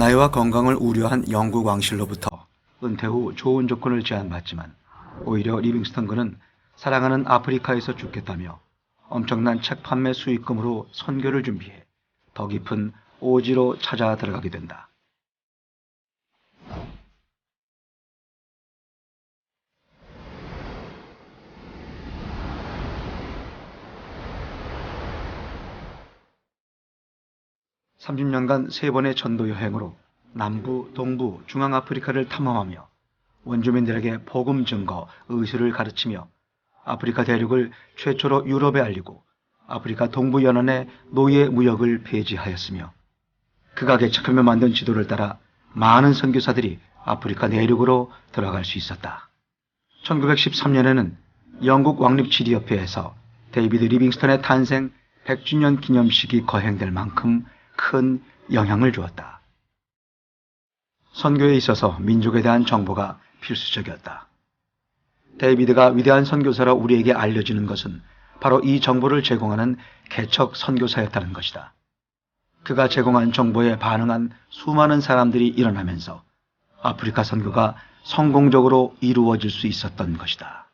나이와 건강을 우려한 영국 왕실로부터 은퇴 후 좋은 조건을 제안받지만 오히려 리빙스턴 그는 사랑하는 아프리카에서 죽겠다며 엄청난 책 판매 수익금으로 선교를 준비해 더 깊은 오지로 찾아 들어가게 된다. (30년간) 세 번의 전도 여행으로 남부, 동부, 중앙아프리카를 탐험하며 원주민들에게 복음 증거, 의술을 가르치며 아프리카 대륙을 최초로 유럽에 알리고 아프리카 동부 연안의 노예 무역을 폐지하였으며 그가 개척하며 만든 지도를 따라 많은 선교사들이 아프리카 내륙으로 들어갈 수 있었다. 1913년에는 영국 왕립 지리협회에서 데이비드 리빙스턴의 탄생 100주년 기념식이 거행될 만큼 큰 영향을 주었다. 선교에 있어서 민족에 대한 정보가 필수적이었다. 데이비드가 위대한 선교사로 우리에게 알려지는 것은 바로 이 정보를 제공하는 개척 선교사였다는 것이다. 그가 제공한 정보에 반응한 수많은 사람들이 일어나면서 아프리카 선교가 성공적으로 이루어질 수 있었던 것이다.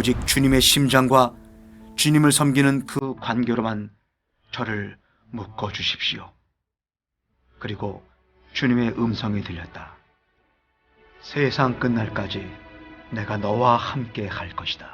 오직 주님의 심장과 주님을 섬기는 그 관계로만 저를 묶어 주십시오. 그리고 주님의 음성이 들렸다. 세상 끝날까지 내가 너와 함께 할 것이다.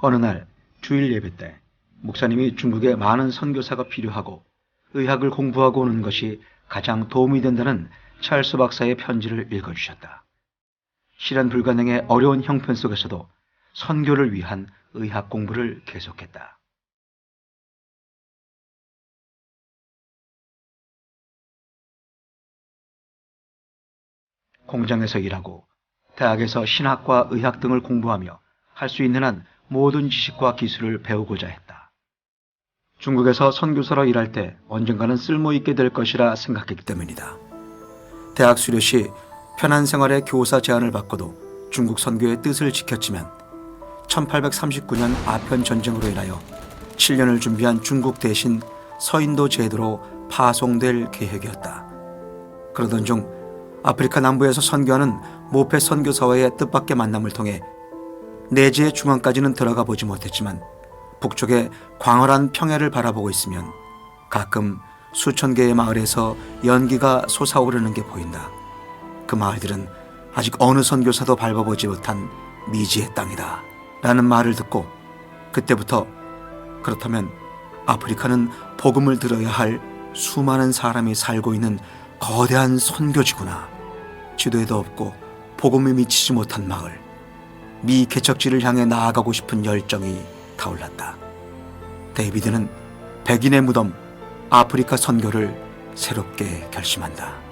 어느 날 주일 예배 때 목사님이 중국에 많은 선교사가 필요하고 의학을 공부하고 오는 것이 가장 도움이 된다는 찰스 박사의 편지를 읽어주셨다. 실현 불가능의 어려운 형편 속에서도 선교를 위한 의학 공부를 계속했다. 공장에서 일하고 대학에서 신학과 의학 등을 공부하며 할 수 있는 한 모든 지식과 기술을 배우고자 했다. 중국에서 선교사로 일할 때 언젠가는 쓸모있게 될 것이라 생각했기 때문이다. 대학 수료 시 편한 생활의 교사 제안을 받고도 중국 선교의 뜻을 지켰지만 1839년 아편 전쟁으로 인하여 7년을 준비한 중국 대신 서인도 제도로 파송될 계획이었다. 그러던 중 아프리카 남부에서 선교하는 모페 선교사와의 뜻밖의 만남을 통해 내지의 중앙까지는 들어가 보지 못했지만 북쪽의 광활한 평야를 바라보고 있으면 가끔 수천 개의 마을에서 연기가 솟아오르는 게 보인다. 그 마을들은 아직 어느 선교사도 밟아보지 못한 미지의 땅이다. 라는 말을 듣고 그때부터 그렇다면 아프리카는 복음을 들어야 할 수많은 사람이 살고 있는 거대한 선교지구나. 지도에도 없고 복음이 미치지 못한 마을. 미 개척지를 향해 나아가고 싶은 열정이 타올랐다. 데이비드는 백인의 무덤 아프리카 선교를 새롭게 결심한다.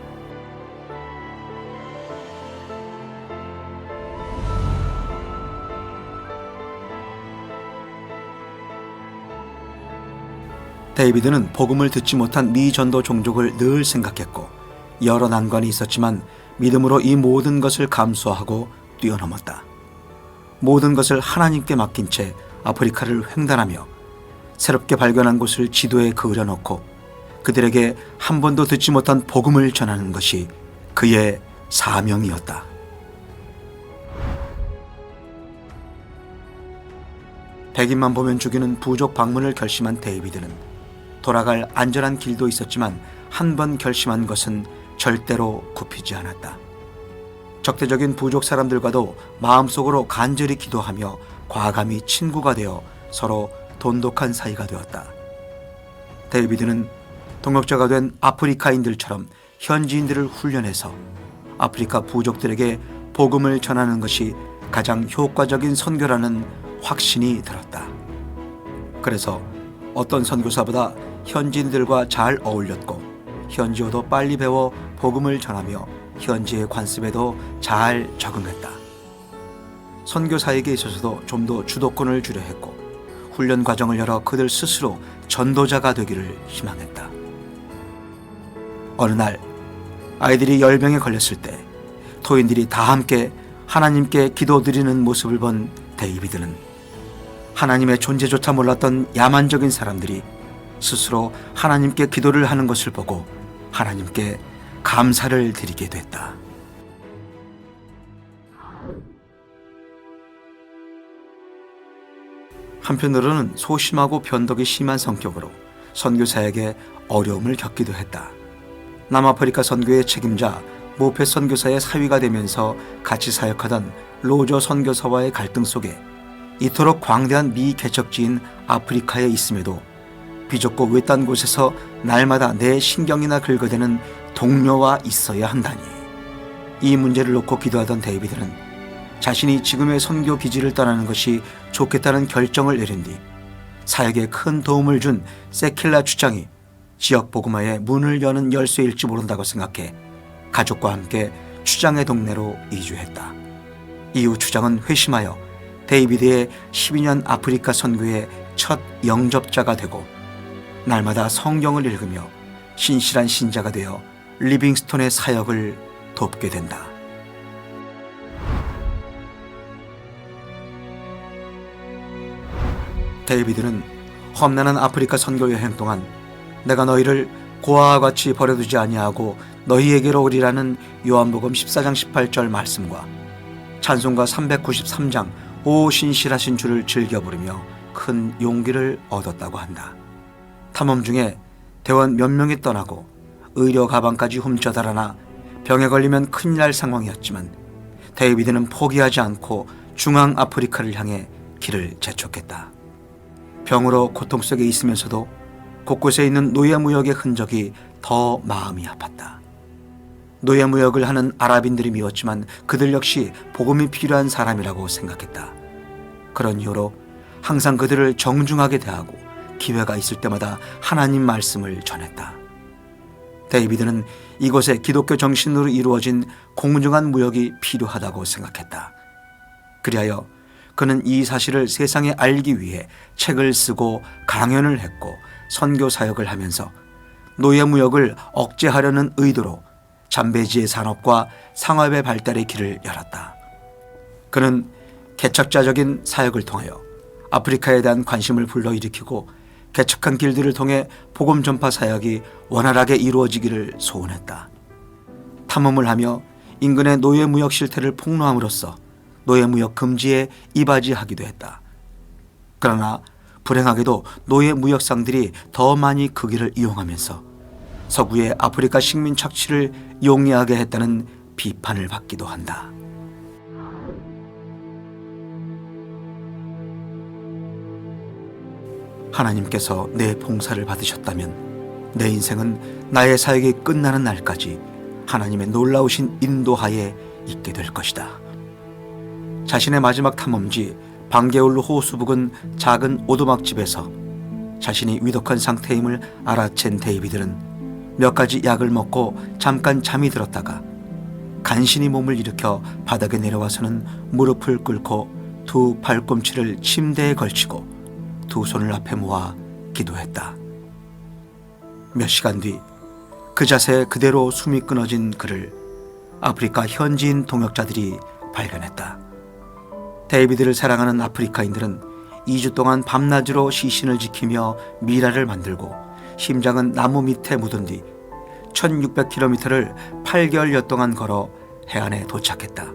데이비드는 복음을 듣지 못한 미 전도 종족을 늘 생각했고 여러 난관이 있었지만 믿음으로 이 모든 것을 감수하고 뛰어넘었다. 모든 것을 하나님께 맡긴 채 아프리카를 횡단하며 새롭게 발견한 곳을 지도에 그려놓고 그들에게 한 번도 듣지 못한 복음을 전하는 것이 그의 사명이었다. 백인만 보면 죽이는 부족 방문을 결심한 데이비드는 돌아갈 안전한 길도 있었지만 한 번 결심한 것은 절대로 굽히지 않았다. 적대적인 부족 사람들과도 마음속으로 간절히 기도하며 과감히 친구가 되어 서로 돈독한 사이가 되었다. 데이비드는 동역자가 된 아프리카인들처럼 현지인들을 훈련해서 아프리카 부족들에게 복음을 전하는 것이 가장 효과적인 선교라는 확신이 들었다. 그래서 어떤 선교사보다 현지인들과 잘 어울렸고 현지어도 빨리 배워 복음을 전하며 현지의 관습에도 잘 적응했다. 선교사에게 있어서도 좀 더 주도권을 주려 했고 훈련 과정을 열어 그들 스스로 전도자가 되기를 희망했다. 어느 날 아이들이 열병에 걸렸을 때 토인들이 다 함께 하나님께 기도드리는 모습을 본 데이비드는 하나님의 존재조차 몰랐던 야만적인 사람들이 스스로 하나님께 기도를 하는 것을 보고 하나님께 감사를 드리게 됐다. 한편으로는 소심하고 변덕이 심한 성격으로 선교사에게 어려움을 겪기도 했다. 남아프리카 선교의 책임자 모페 선교사의 사위가 되면서 같이 사역하던 로저 선교사와의 갈등 속에 이토록 광대한 미 개척지인 아프리카에 있음에도 비좁고 외딴 곳에서 날마다 내 신경이나 긁어대는 동료와 있어야 한다니. 이 문제를 놓고 기도하던 데이비드는 자신이 지금의 선교 기지를 떠나는 것이 좋겠다는 결정을 내린 뒤 사역에 큰 도움을 준 세킬라 주장이 지역 복음화의 문을 여는 열쇠일지 모른다고 생각해 가족과 함께 추장의 동네로 이주했다. 이후 추장은 회심하여 데이비드의 12년 아프리카 선교의 첫 영접자가 되고 날마다 성경을 읽으며 신실한 신자가 되어 리빙스톤의 사역을 돕게 된다. 데이비드는 험난한 아프리카 선교 여행 동안 내가 너희를 고아와 같이 버려두지 아니하고 너희에게로 오리라는 요한복음 14장 18절 말씀과 찬송가 393장 오 신실하신 주를 즐겨 부르며 큰 용기를 얻었다고 한다. 탐험 중에 대원 몇 명이 떠나고 의료 가방까지 훔쳐 달아나 병에 걸리면 큰일 날 상황이었지만 데이비드는 포기하지 않고 중앙 아프리카를 향해 길을 재촉했다. 병으로 고통 속에 있으면서도 곳곳에 있는 노예무역의 흔적이 더 마음이 아팠다. 노예무역을 하는 아랍인들이 미웠지만 그들 역시 복음이 필요한 사람이라고 생각했다. 그런 이유로 항상 그들을 정중하게 대하고 기회가 있을 때마다 하나님 말씀을 전했다. 데이비드는 이곳에 기독교 정신으로 이루어진 공정한 무역이 필요하다고 생각했다. 그리하여 그는 이 사실을 세상에 알기 위해 책을 쓰고 강연을 했고 선교 사역을 하면서 노예 무역을 억제하려는 의도로 잠베지의 산업과 상업의 발달의 길을 열었다. 그는 개척자적인 사역을 통하여 아프리카에 대한 관심을 불러일으키고 개척한 길들을 통해 복음 전파 사역이 원활하게 이루어지기를 소원했다. 탐험을 하며 인근의 노예 무역 실태를 폭로함으로써 노예무역 금지에 이바지하기도 했다. 그러나 불행하게도 노예 무역상들이 더 많이 그 길을 이용하면서 서구의 아프리카 식민 착취를 용이하게 했다는 비판을 받기도 한다. 하나님께서 내 봉사를 받으셨다면 내 인생은 나의 사역이 끝나는 날까지 하나님의 놀라우신 인도하에 있게 될 것이다. 자신의 마지막 탐험지 방개울루 호수 부근 작은 오두막집에서 자신이 위독한 상태임을 알아챈 데이비드는 몇 가지 약을 먹고 잠깐 잠이 들었다가 간신히 몸을 일으켜 바닥에 내려와서는 무릎을 꿇고 두 발꿈치를 침대에 걸치고 두 손을 앞에 모아 기도했다. 몇 시간 뒤 그 자세 그대로 숨이 끊어진 그를 아프리카 현지인 동역자들이 발견했다. 데이비드를 사랑하는 아프리카인들은 2주 동안 밤낮으로 시신을 지키며 미라를 만들고 심장은 나무 밑에 묻은 뒤 1600km를 8개월여 동안 걸어 해안에 도착했다.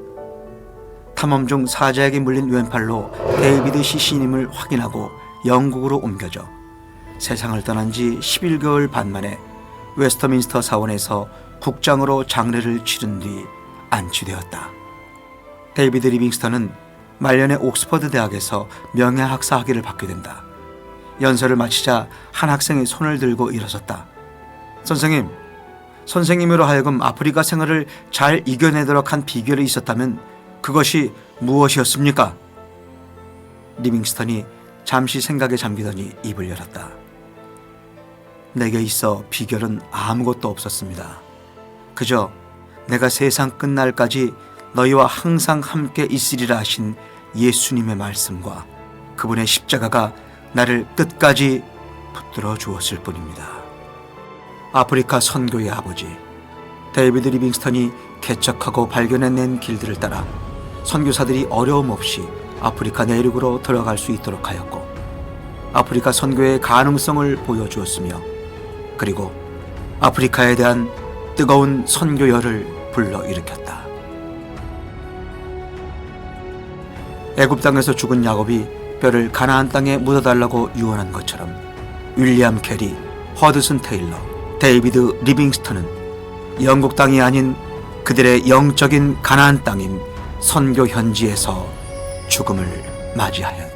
탐험 중 사자에게 물린 왼팔로 데이비드 시신임을 확인하고 영국으로 옮겨져 세상을 떠난 지 11개월 반 만에 웨스터민스터 사원에서 국장으로 장례를 치른 뒤 안치되었다. 데이비드 리빙스턴은 말년에 옥스퍼드 대학에서 명예학사 학위를 받게 된다. 연설을 마치자 한 학생이 손을 들고 일어섰다. 선생님, 선생님으로 하여금 아프리카 생활을 잘 이겨내도록 한 비결이 있었다면 그것이 무엇이었습니까? 리빙스턴이 잠시 생각에 잠기더니 입을 열었다. 내게 있어 비결은 아무것도 없었습니다. 그저 내가 세상 끝날까지 너희와 항상 함께 있으리라 하신 예수님의 말씀과 그분의 십자가가 나를 끝까지 붙들어 주었을 뿐입니다. 아프리카 선교의 아버지 데이비드 리빙스턴이 개척하고 발견해낸 길들을 따라 선교사들이 어려움 없이 아프리카 내륙으로 들어갈 수 있도록 하였고 아프리카 선교의 가능성을 보여주었으며 그리고 아프리카에 대한 뜨거운 선교열을 불러일으켰다. 애굽 땅에서 죽은 야곱이 뼈를 가나안 땅에 묻어달라고 유언한 것처럼 윌리엄 캐리, 허드슨 테일러, 데이비드 리빙스턴은 영국 땅이 아닌 그들의 영적인 가나안 땅인 선교 현지에서 죽음을 맞이하였다.